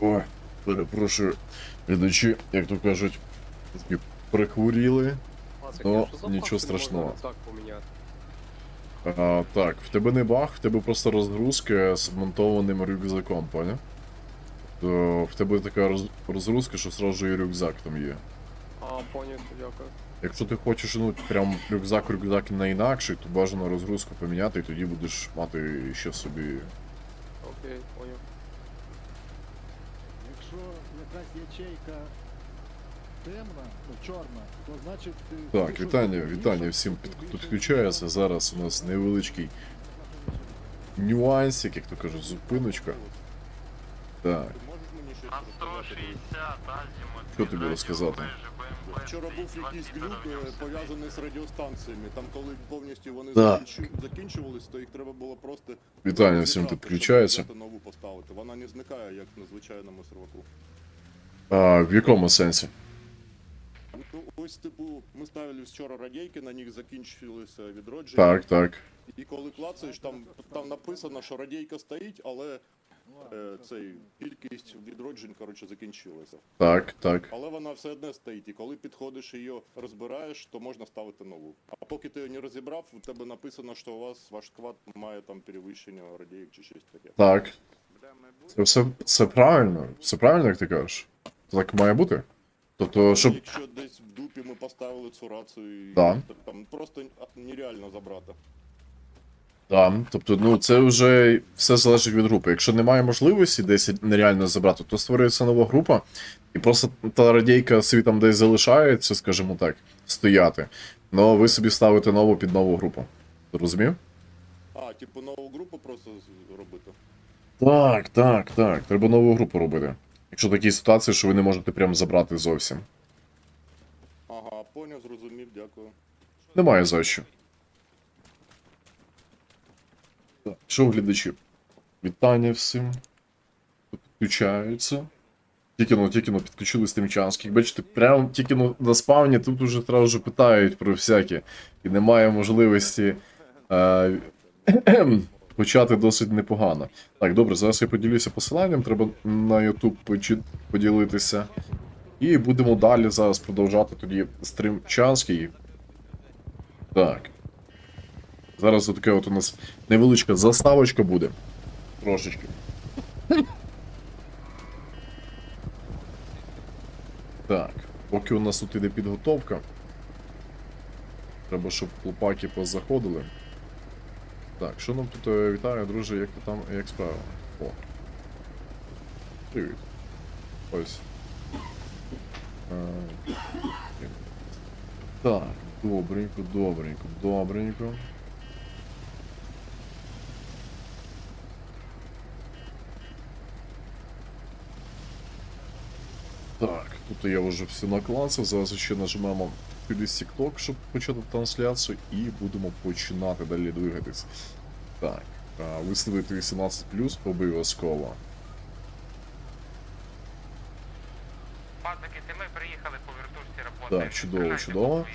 Ой, перепрошую, глядачі, як то кажуть, прихворіли. Ну, нічого страшного. А, так, в тебе не баг, в тебе просто розгрузка з вмонтованим рюкзаком, поняв? То в тебе така роз- розгрузка, що сразу же і рюкзак там є. А, поняв, дякую. Якщо ти хочеш, ну, прям рюкзак-рюкзак на інакший, то бажано розгрузку поміняти, і тоді будеш мати ще собі. Окей, поняв. Якщо якась ячейка темна, ну чорна, то значить. Так, вітання, вітання всім під- підключається. Зараз у нас невеличкий нюансик, як то кажуть, зупиночка. Так, На 160 азімут. Що тобі розказати? Вчора був якийсь глюк е, пов'язаний з радіостанціями. Там, коли повністю вони закінчу- закінчувались, то їх треба було просто вітання всім підключається. нову поставити. Вона не зникає, як на звичайному серваку. А, в якому сенсі? Ну, ось, типу, ми ставили вчора радійки, на них закінчилися відродження. Так, так. І коли клацаєш, там, там написано, що радійка стоїть, але цей кількість відроджень, коротше, закінчилася. Так, так. Але вона все одне стоїть, і коли підходиш і її розбираєш, то можна ставити нову. А поки ти її не розібрав, у тебе написано, що у вас ваш сквад має там перевищення радійок чи щось таке. Так. Це все, все правильно. Все правильно, як ти кажеш? Так має бути. Тобто, щоб. Якщо десь в дупі ми поставили цю рацію, і Да. так там просто нереально забрати. Так, тобто, ну це вже все залежить від групи. Якщо немає можливості десь нереально забрати, то створюється нова група, і просто та радійка собі там десь залишається, скажімо так, стояти. Ну ви собі ставите нову під нову групу. Розумів? А, типу нову групу просто робити. Так, так, так. Треба нову групу робити. Якщо такі ситуації, що ви не можете прям забрати зовсім. Ага, поняв, зрозумів, дякую. Немає за що. Так, Що глядачі? Вітання всім. Підключаються. Тільки ну, тільки ну підключились тимчанські. Бачите, прямо тільки ну на спавні тут уже одразу питають про всякі. І немає можливості е, почати досить непогано. Так, добре, зараз я поділюся посиланням, треба на YouTube поділитися. І будемо далі зараз продовжати тоді стрім чанський. Так. Зараз отаке от у нас невеличка заставочка буде. Трошечки. Так, поки у нас тут іде підготовка. Треба, щоб хлопаки позаходили. Так, що нам тут е, вітаю, друже, як ти там, як справа? О. Привіт. Ось. Е, Так, добренько, добренько, добренько. Так, тут я вже все наклацав, зараз ще нажмемо кудись TikTok, щоб почати трансляцію, і будемо починати далі двигатись. Так, виставити 18 обов'язково. Це ми приїхали по вертушці роботи. Так, чудово, чудово.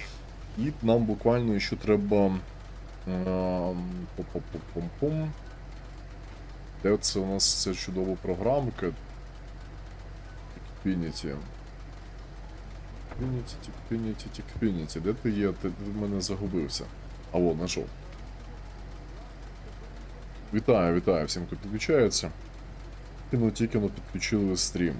І нам буквально ще треба. ем, Пум-пум-пум-пум. Де це у нас ця чудова програмка? Тікпініті. Тікпініті, тікпініті, тікпініті. Де ти є? Ти в мене загубився. А во, знайшов. Вітаю, вітаю всім, хто підключається. Тільки тільки підключили стрім.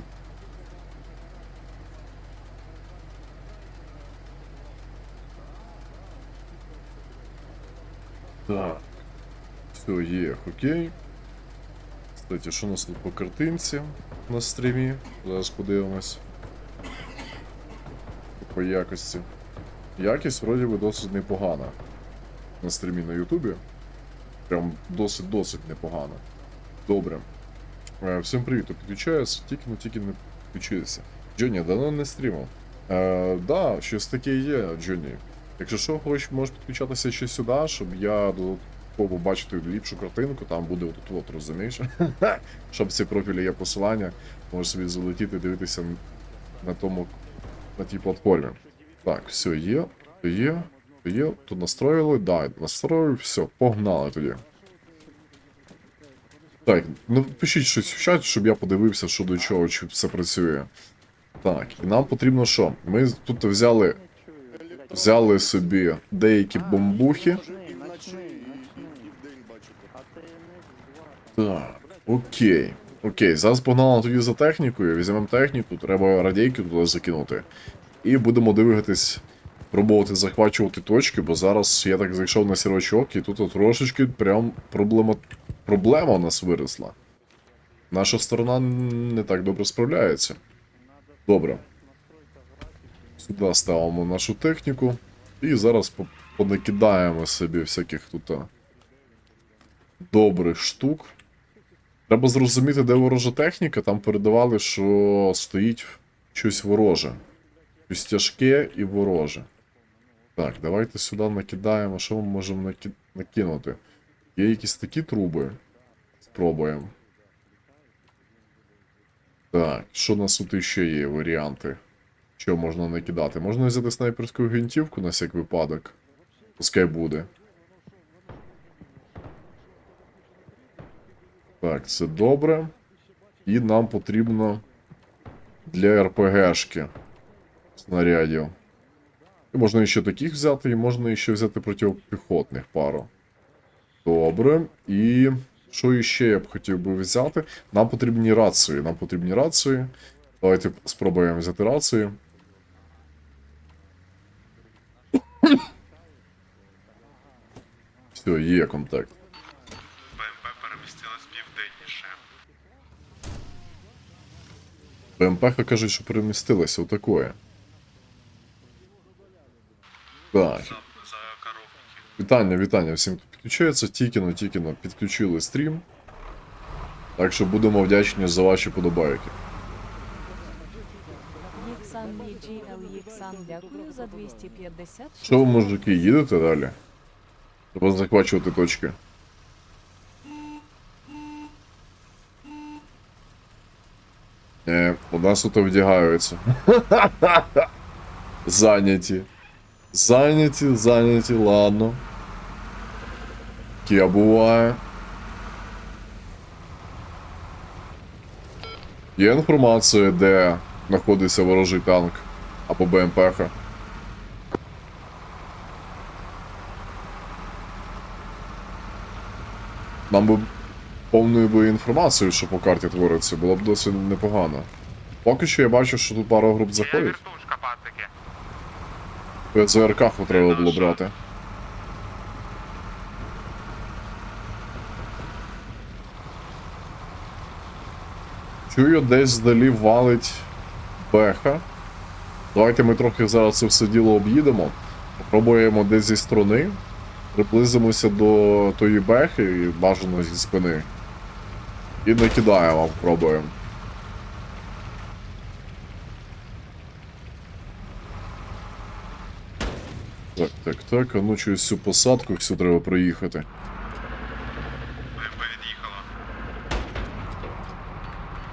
Так. Все, є, окей. Кстати, що у нас тут по картинці на стрімі? Зараз подивимось. По якості. Якість вроді би досить непогана. На стрімі на Ютубі. Прям досить-досить непогано. Добре. Е, Всім привіт, хто підключається, тільки ну тільки не підключилися. Джоні, давно не стрімав. Е, да, щось таке є, Джоні. Якщо що, хоч можеш підключатися ще сюди, щоб я додатково бачити ліпшу картинку, там буде отут от, розумієш? щоб ці профілі є посилання, можеш собі залетіти, дивитися на тому, на тій платформі. Так, все є, є, є, тут настроїли, да, настроїв, все, погнали тоді. Так, ну пишіть щось в чат, щоб я подивився, що до чого, чи все працює. Так, і нам потрібно що? Ми тут взяли, взяли собі деякі бомбухи. Так, окей. Окей, зараз погнали тоді за технікою, візьмемо техніку, треба радійки туди закинути. І будемо дивитись, пробувати захвачувати точки, бо зараз я так зайшов на сірочок, і тут трошечки прям проблема, проблема у нас виросла. Наша сторона не так добре справляється. Добре. Сюди ставимо нашу техніку. І зараз понакидаємо собі всяких тут добрих штук. Треба зрозуміти, де ворожа техніка. Там передавали, що стоїть щось вороже. Щось тяжке і вороже. Так, давайте сюди накидаємо. Що ми можемо наки... накинути? Є якісь такі труби. Спробуємо. Так, що у нас тут ще є варіанти? Що можна накидати? Можна взяти снайперську гвинтівку на всяк випадок. Пускай буде. Так, це добре. І нам потрібно для РПГшки снарядів. І можна ще таких взяти, і можна ще взяти протипіхотних пару. Добре. І що іще я б хотів би взяти? Нам потрібні рації. Нам потрібні рації. Давайте спробуємо взяти рації. Все, є контакт. БМП кажуть, що перемістилася отакое. Так. Вітання, вітання всім, хто підключається. Тікіно, Тікіно підключили стрім. Так що будемо вдячні за ваші подобайки. Єксан EGL Єксан, дякую за 250. Що ви, мужики, їдете далі? Треба захвачувати точки. Е, у нас тут вдягаються. Зайняті. Зайняті, зайняті, ладно. Таке буває. Є інформація, де знаходиться ворожий танк або БМПХ. Нам би повною би інформацією, що по карті твориться, було б досить непогано. Поки що я бачу, що тут пара груп заходить. пацики. Треба було брати. Чую, десь здалі валить беха. Давайте ми трохи зараз це все діло об'їдемо. Попробуємо десь зі сторони. Приблизимося до тої бехи і бажано зі спини. І накидаємо, пробуємо. Так, так, так, а ну через цю посадку всю треба проїхати. Від'їхала.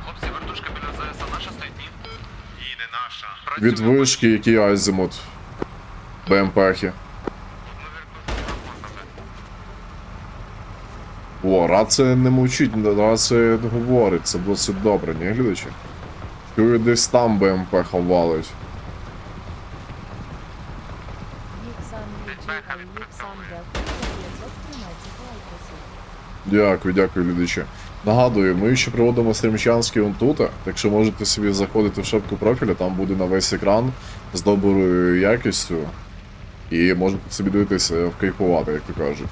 Хлопці, вертушка біля ЗС, наша стоїть, ні? Ні, не наша. Від вишки, який азімут. БМПхи. О, рація не мовчить, рація говорить, це досить добре, ні, глядачі? Чую, десь там БМП EGL дякую за 513 лайкосів. Дякую, глядачі. Нагадую, ми ще проводимо он тут, так що можете собі заходити в шапку профіля, там буде на весь екран з доброю якістю. І можете собі дивитися вкайфувати, як то кажуть.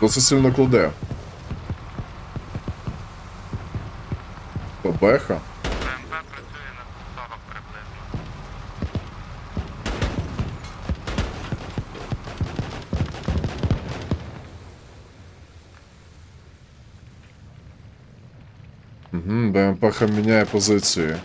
Досить сильно кладе. Беха. БМП працює на 40 приблизно. Угу, БМП міняє позиції.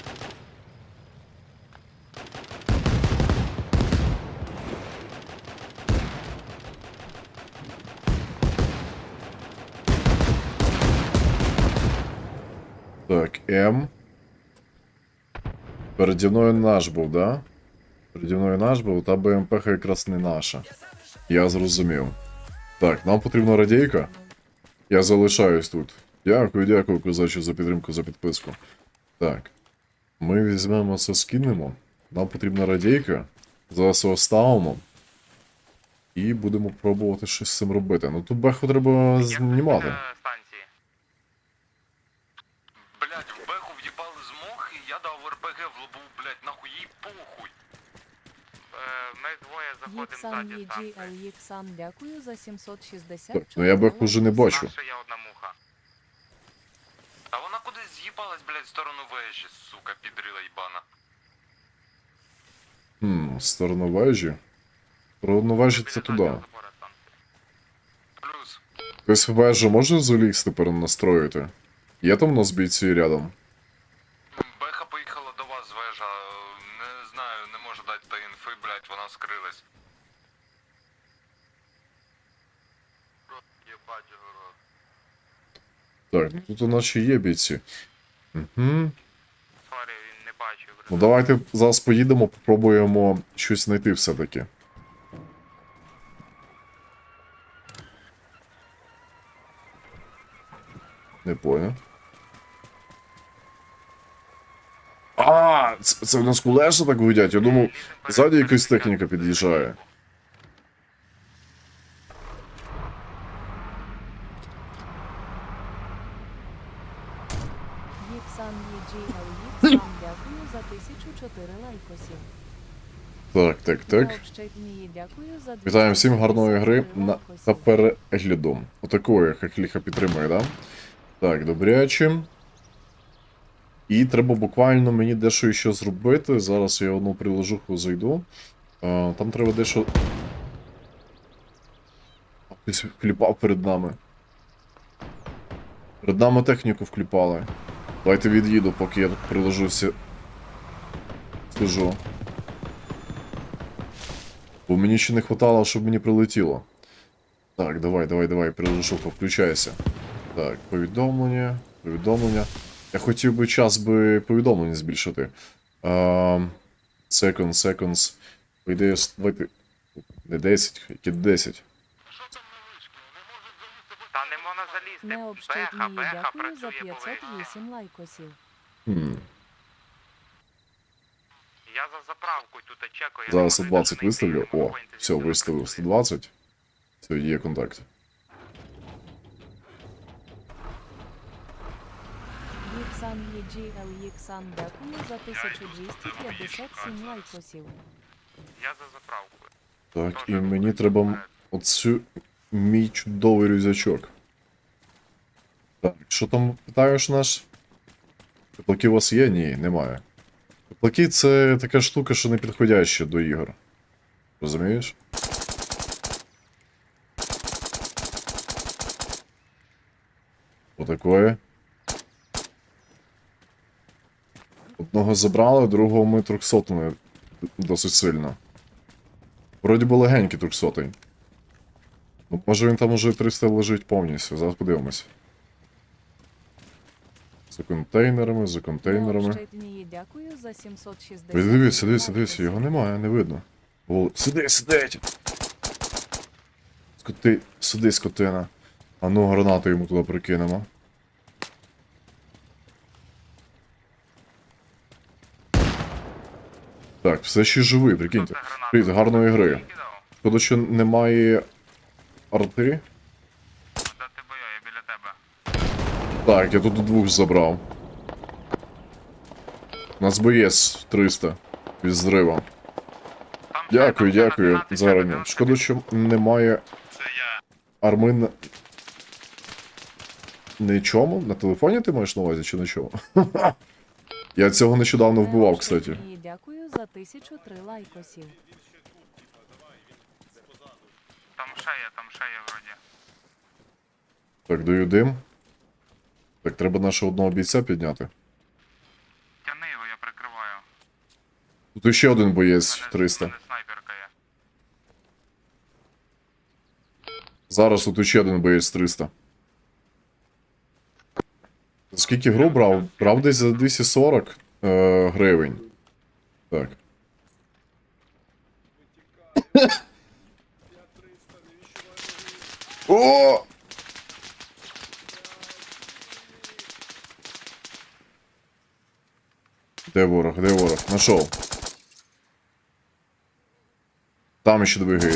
Так, М. Переді мною наш був, да? Переді мною наш був, та БМП якраз не наша. Я зрозумів. Так, нам потрібна радійка. Я залишаюсь тут. Дякую, дякую, козачу, за підтримку, за підписку. Так. Ми візьмемо це, скинемо. Нам потрібна радійка. Зараз його ставимо. І будемо пробувати щось з цим робити. Ну тут беху треба знімати. Е, станції. Блять, в беху в'їбали з мох, і я дав РПГ в лобу, блять, нахуй їй похуй. Е, ми двоє Єксан ЄГЛ Єксан, дякую за 760. Так, ну я беху вже не бачу. Наша я одна муха. Та вона кудись з'їбалась, блять, в сторону вежі, сука, підрила їбана. Хм, сторону вежі. Сторону вежі це туди. Плюс. Хтось в вежу може залізти перенастроїти? Є там у нас бійці рядом? Беха поїхала до вас з вежа. Не знаю, не можу дати та інфи, блять, вона скрилась. Так, ну тут у нас ще є бійці. Угу. Сорі, він не бачив. Ну давайте зараз поїдемо, попробуємо щось знайти все-таки. Не понял. А, це, це в нас кулеша так гудять. Я думав, ззаді якась техніка під'їжджає. Єксан ЄГЛ Єксан, дякую за 1004 лайкосів. Так, так, так. Вітаємо всім гарної гри 254 на та перегляду. Отакої хахліха підтримує, да? Так, добряче. І треба буквально мені дещо ще зробити. Зараз я одну приложуху зайду. А, там треба дещо. Хтось вкліпав перед нами. Перед нами техніку вкліпали. Давайте від'їду, поки я тут приложуся. Сижу. Бо мені ще не хватало, щоб мені прилетіло. Так, давай, давай, давай, приложуха, включайся. Так, повідомлення, повідомлення. Я хотів би час би повідомлення збільшити. Um, seconds, seconds. По ідеї, давайте. Не 10, які 10. Та не можна залізти. Беха, беха дякую за працює по 508 лайкосів. Хм. Я за заправкою тут чекаю. Зараз 120 знайти, виставлю. О, все, виставив 120. Все, є контакт. Єксан ЄГЛ Єксан, дякую за 1257 лайкосів. Я за заправкою. Так, і мені треба оцю мій чудовий рюкзачок. Так, що там питаєш наш? Теплаки у вас є? Ні, немає. Теплаки це така штука, що не підходяща до ігор. Розумієш? Отакое. Одного забрали, другого ми трьохсотими досить сильно. Вроді би легенький трьохсотий. Ну, може він там уже 300 лежить повністю, зараз подивимось. За контейнерами, за контейнерами. Дякую за 760 Ви дивіться, дивіться, дивіться, його немає, не видно. О, сиди, сидить! Скоти, сиди, скотина. А ну гранату йому туди прикинемо. Так, все ще живий, прикиньте. Привіт, гарної гри. Шкода, що немає арти. Де тебе я, я біля тебе. Так, я тут двох забрав. У нас боєць 300 від зрива. Дякую, дякую на 12 за тебе ранню. 90 Шкода, що немає Це я. арми на... Ничому? На телефоні ти маєш на увазі чи на чому? Я цього нещодавно вбивав, кстати. Дякую за 1003 лайкосів. Там є, там є вроді. Так, даю дим. Так, треба нашого одного бійця підняти. Тяни його, я прикриваю. Тут ще один боєць мене- 300. снайперка є. Зараз тут ще один боєць 300. Скільки гру брав? Брав десь за 240 е, гривень. Так. О! Де ворог, де ворог? Нашов. Там ще двигає.